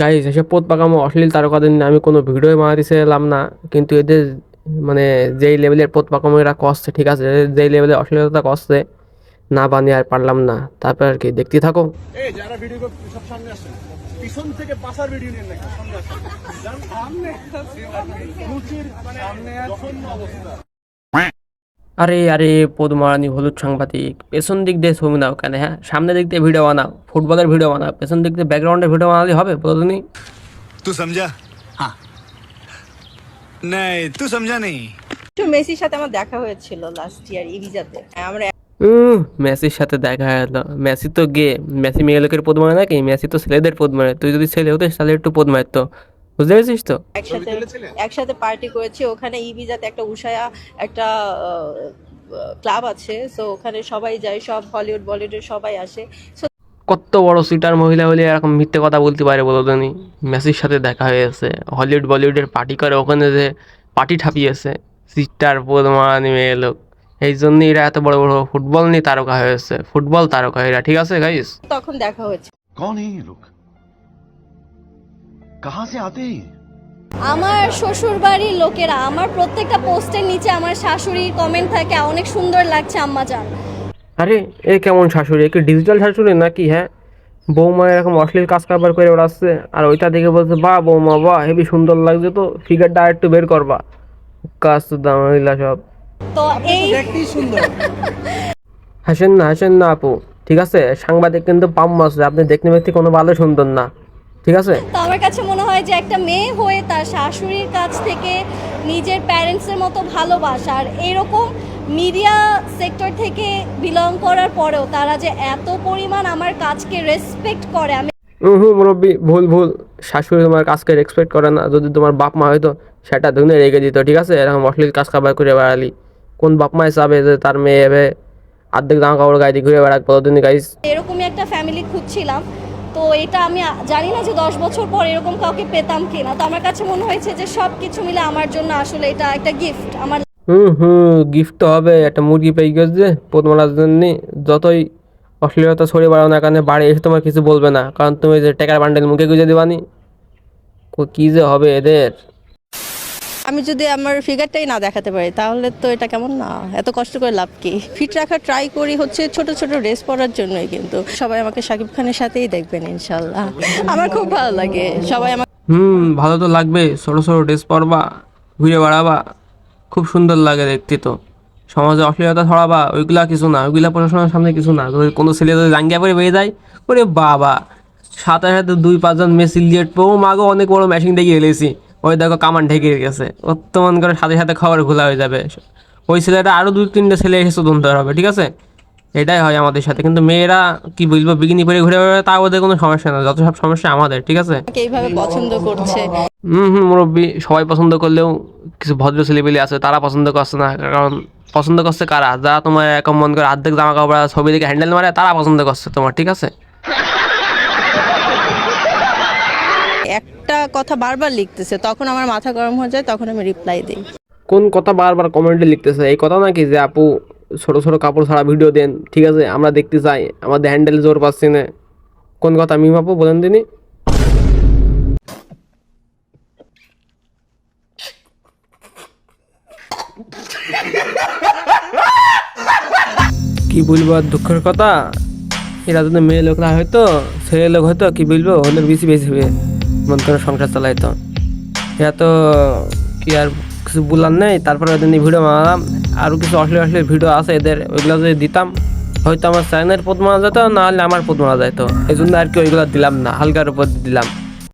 Guys এসব পোত পাকামো অশ্লীল তারকাদের নিয়ে আমি কোনো ভিডিও মারিছিলাম না কিন্তু এদের মানে যেই লেভেলের পোত পাকামো এরা কষছে ঠিক আছে? যেই লেভেলের অশ্লীলতা কষছে না বানিয়ে আর পারলাম না। তারপর আর কি দেখতে থাকো। যারা ভিডিও সব সামনে পিছন থেকে পাশার ভিডিও নিয়ে নাকি? সামনে মানে অবস্থা। আরে আরে পদমারানি হলুদ সাংবাদিক। পেছন দিক দিয়ে ছবি নাও কেন হ্যাঁ? সামনে দিক দিয়ে ভিডিও বানাও। ফুটবলের ভিডিও বানাও। পেছন দিক দিয়ে ব্যাকগ্রাউন্ডে ভিডিও বানালে হবে বলতনি তুই সমঝা হ্যাঁ নাই তুই সমঝা নেই মেসির সাথে আমার দেখা হয়েছিল লাস্ট ইয়ার ইভিজাতে আমরা মেসির সাথে দেখা গেল মেসি তো গে মেসি মেয়ে লোকের পদ মারে নাকি? মেসি তো ছেলেদের পদ মারে। তুই যদি ছেলে হতিস তাহলে একটু পদ মারতো। বুঝতে পেরেছিস তো? একসাথে একসাথে পার্টি করেছি। ওখানে ইভিজাতে একটা উষায়া একটা ক্লাব আছে। সো ওখানে সবাই যায় সব হলিউড বলিউডের সবাই আসে। কত বড় সিটার মহিলা হলে এরকম মিথ্যে কথা বলতে পারে বলো তো মেসির সাথে দেখা হয়েছে হলিউড বলিউডের পার্টি করে ওখানে যে পার্টি ঠাপিয়েছে। সিটার পদ মারানি মেয়ে লোক এই জন্য এরা এত বড় বড় ফুটবল নিয়ে তারকা হয়েছে ফুটবল তারকা এরা ঠিক আছে গাইস তখন দেখা হয়েছে। কোন এই লোক কাহা সে আতে আমার শ্বশুর বাড়ির লোকেরা আমার প্রত্যেকটা পোস্টের নিচে আমার শাশুড়ির কমেন্ট থাকে অনেক সুন্দর লাগছে আম্মা জান। আরে এ কেমন শাশুড়ি? কি ডিজিটাল শাশুড়ি নাকি হ্যাঁ? বৌমা এরকম অশ্লীল কাজ কারবার করে ওড়াচ্ছে আর ওইটা দেখে বলছে বা বৌমা বা হেবি সুন্দর লাগছে তো ফিগারটা আর একটু বের করবা। কাজ তো দাম সব। তো এই হাসেন না হাসেন না আপু। ঠিক আছে? সাংবাদিক কিন্তু পাম আছে আপনি দেখতে দেখতে কোনো ভালো সুন্দর না। ঠিক আছে? তো আমার কাছে মনে হয় যে একটা মেয়ে হয়ে তার শাশুড়ির কাছ থেকে নিজের প্যারেন্টসের মতো ভালোবাসা আর এরকম মিডিয়া সেক্টর থেকে বিলং করার পরেও তারা যে এত পরিমাণ আমার কাজকে রেসপেক্ট করে আমি হুম মুরব্বী ভুল ভুল। শাশুড়ি তোমার কাজকে রেসপেক্ট করে না। যদি তোমার বাপ মা হয়তো সেটা ধুনে রেখে দিত ঠিক আছে? এরকম অশ্লীল কাজ কারবার করে বেড়ালি। কোন বাপ মায় চাবে যে তার মেয়ে এভাবে অর্ধেক জামা কাপড় গায়ে দিয়ে ঘুরে বেড়াক কতদিন গাইস? এরকমই একটা ফ্যামিলি খুঁজছিলাম। তো এটা আমি জানি না যে দশ বছর পর এরকম কাউকে পেতাম কিনা। তো আমার কাছে মনে হয়েছে যে সব কিছু মিলে আমার জন্য আসলে এটা একটা গিফট আমার হুম হুম গিফট তো হবে একটা মুরগি পেয়ে গেছে যে পদ্মার জন্য। যতই অশ্লীলতা ছড়িয়ে বাড়াও না কেন বাড়ি এসে তোমার কিছু বলবে না। কারণ তুমি যে টাকার বান্ডেল মুখে গুঁজে দিবানি। কি যে হবে এদের? আমি যদি আমার ফিগারটাই না দেখাতে পারি, তাহলে তো এটা কেমন না? এত কষ্ট করে লাভ কি? ফিট রাখার ট্রাই করি হচ্ছে ছোট ছোট ড্রেস পরার জন্যই কিন্তু। সবাই আমাকে শাকিব খানের সাথেই দেখবেন ইনশাল্লাহ আমার খুব ভালো লাগে। সবাই আমার হুম, ভালো তো লাগবে। ছোট ছোট ড্রেস পরবা, ঘুরে বেড়াবা। খুব সুন্দর লাগে দেখতে তো। সমাজে অশ্লীলতা ছড়াবা, ওইগুলা কিছু না। ওইগুলা প্রশাসনের সামনে কিছু না। কোনো ছেলে যদি জাঙ্গিয়া পরে বেরিয়ে যায়, ওরে বাবা! সাথে সাথে দুই, পাঁচজন মেসিল দিয়ে পো মাগো অনেক বড় মেশিন দেখে এলেছি ওই দেখো কামান ঢেকে গেছে। বর্তমান করে সাথে সাথে খবর খোলা হয়ে যাবে। ওই ছেলেটা আরও দুই তিনটে ছেলে এসে তদন্ত হবে ঠিক আছে? এটাই হয় আমাদের সাথে। কিন্তু মেয়েরা কি বুঝব বিকিনি পরে ঘুরে বেড়াবে তা ওদের কোনো সমস্যা না। যত সব সমস্যা আমাদের ঠিক আছে? এইভাবে পছন্দ করছে। হুম হুম মুরব্বী সবাই পছন্দ করলেও কিছু ভদ্র ছেলেপেলে আছে তারা পছন্দ করছে না। কারণ পছন্দ করছে কারা? যারা তোমার এরকম মন করে অর্ধেক জামা কাপড় ছবি দেখে হ্যান্ডেল মারে তারা পছন্দ করছে তোমার ঠিক আছে একটা কথা বারবার লিখতেছে তখন আমার মাথা গরম হয়ে যায় তখন আমি রিপ্লাই দিই। কোন কথা বারবার কমেন্টে লিখতেছে? এই কথা নাকি যে আপু ছোট ছোট কাপড় ছাড়া ভিডিও দেন ঠিক আছে? আমরা দেখতে চাই আমাদের হ্যান্ডেল জোর পাচ্ছি না। কোন কথা মিম আপু বলেন দিনই কি বলব আর দুঃখের কথা? এরা যদি মেয়ে লোকরা হয়তো ছেলে লোক হয়তো কি বলব? ওদের বেশি বেশি হবে। মন করে সংসার চালাইতো। এরা তো কি আর কিছু বলার নেই, তারপরে ওদের ভিডিও বানালাম। আরও কিছু অশ্লীল অশ্লীল ভিডিও আছে, এদের ওইগুলো যদি দিতাম, হয়তো আমার চ্যানেলের পদ মারা যেত, না হলে আমার পদ মারা যেত এই জন্য আর কি ওইগুলো দিলাম না, হালকার উপর দিলাম।